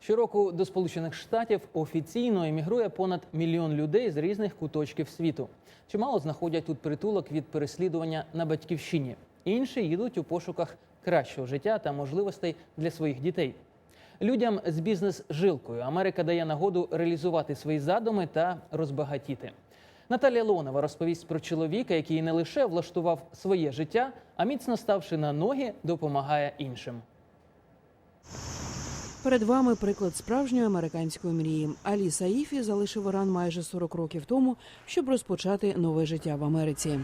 Щороку до Сполучених Штатів офіційно емігрує понад мільйон людей з різних куточків світу. Чимало знаходять тут притулок від переслідування на батьківщині. Інші їдуть у пошуках кращого життя та можливостей для своїх дітей. Людям з бізнес-жилкою Америка дає нагоду реалізувати свої задуми та розбагатіти. Наталія Леонова розповість про чоловіка, який не лише влаштував своє життя, а міцно ставши на ноги, допомагає іншим. Перед вами приклад справжньої американської мрії. Алі Саїфі залишив Іран майже 40 років тому, щоб розпочати нове життя в Америці.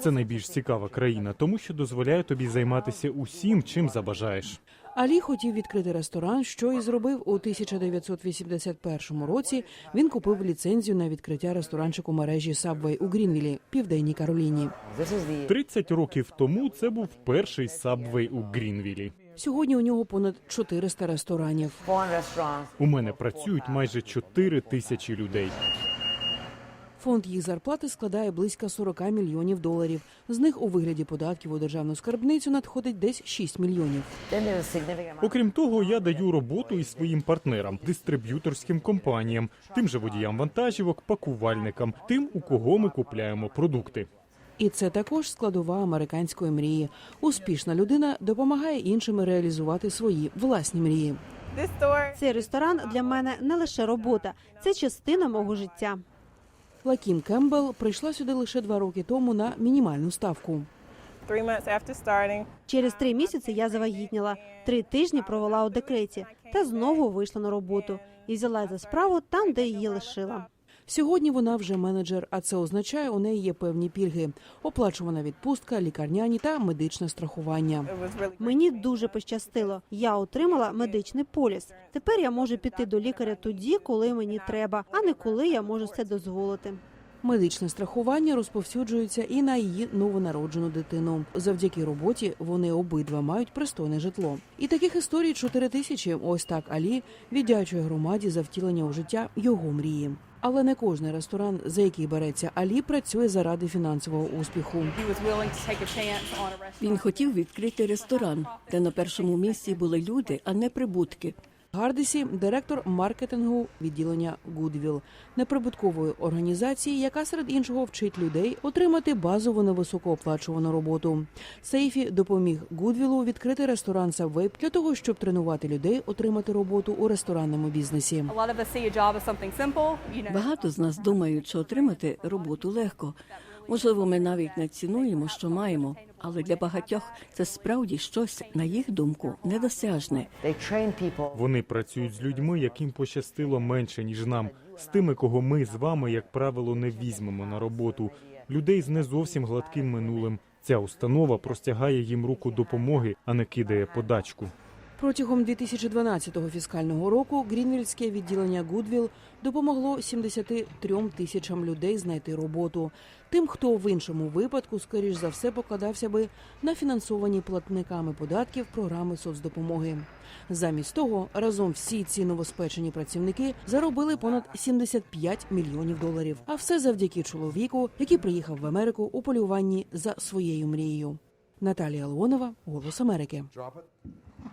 Це найбільш цікава країна, тому що дозволяє тобі займатися усім, чим забажаєш. Алі хотів відкрити ресторан, що і зробив у 1981 році. Він купив ліцензію на відкриття ресторанчику мережі Subway у Грінвілі, південній Кароліні. 30 років тому це був перший сабвей у Грінвілі. Сьогодні у нього понад 400 ресторанів. У мене працюють майже 4 тисячі людей. Фонд їх зарплати складає близько 40 мільйонів доларів. З них у вигляді податків у державну скарбницю надходить десь 6 мільйонів. Окрім того, я даю роботу і своїм партнерам, дистриб'юторським компаніям, тим же водіям вантажівок, пакувальникам, тим, у кого ми купляємо продукти. І це також складова американської мрії. Успішна людина допомагає іншим реалізувати свої власні мрії. Цей ресторан для мене не лише робота, це частина мого життя. Лакім Кембл прийшла сюди лише два роки тому на мінімальну ставку. Через три місяці я завагітніла, три тижні провела у декреті та знову вийшла на роботу і взяла за справу там, де її лишила. Сьогодні вона вже менеджер, а це означає, у неї є певні пільги: оплачувана відпустка, лікарняні та медичне страхування. Мені дуже пощастило. Я отримала медичний поліс. Тепер я можу піти до лікаря тоді, коли мені треба, а не коли я можу це дозволити. Медичне страхування розповсюджується і на її новонароджену дитину. Завдяки роботі вони обидва мають пристойне житло. І таких історій 4 тисячі. Ось так Алі віддячує громаді за втілення у життя його мрії. Але не кожний ресторан, за який береться Алі, працює заради фінансового успіху. Він хотів відкрити ресторан, де на першому місці були люди, а не прибутки. Гардесі директор маркетингу відділення Goodwill, неприбуткової організації, яка серед іншого вчить людей отримати базову невисокооплачувану роботу. Сейфі допоміг Goodwill відкрити ресторан Subway для того, щоб тренувати людей отримати роботу у ресторанному бізнесі. A lot of us see a job as something simple, you know. Багато з нас думають, що отримати роботу легко. Можливо, ми навіть не цінуємо, що маємо, але для багатьох це справді щось, на їх думку, недосяжне. Вони працюють з людьми, яким пощастило менше ніж нам, з тими, кого ми з вами, як правило, не візьмемо на роботу. Людей з не зовсім гладким минулим. Ця установа простягає їм руку допомоги, а не кидає подачку. Протягом 2012 фіскального року Грінвільське відділення Goodwill допомогло 73 тисячам людей знайти роботу. Тим, хто в іншому випадку, скоріш за все, покладався би на фінансовані платниками податків програми соцдопомоги. Замість того, разом всі ці новоспечені працівники заробили понад 75 мільйонів доларів. А все завдяки чоловіку, який приїхав в Америку у полюванні за своєю мрією. Наталія Леонова, Голос Америки.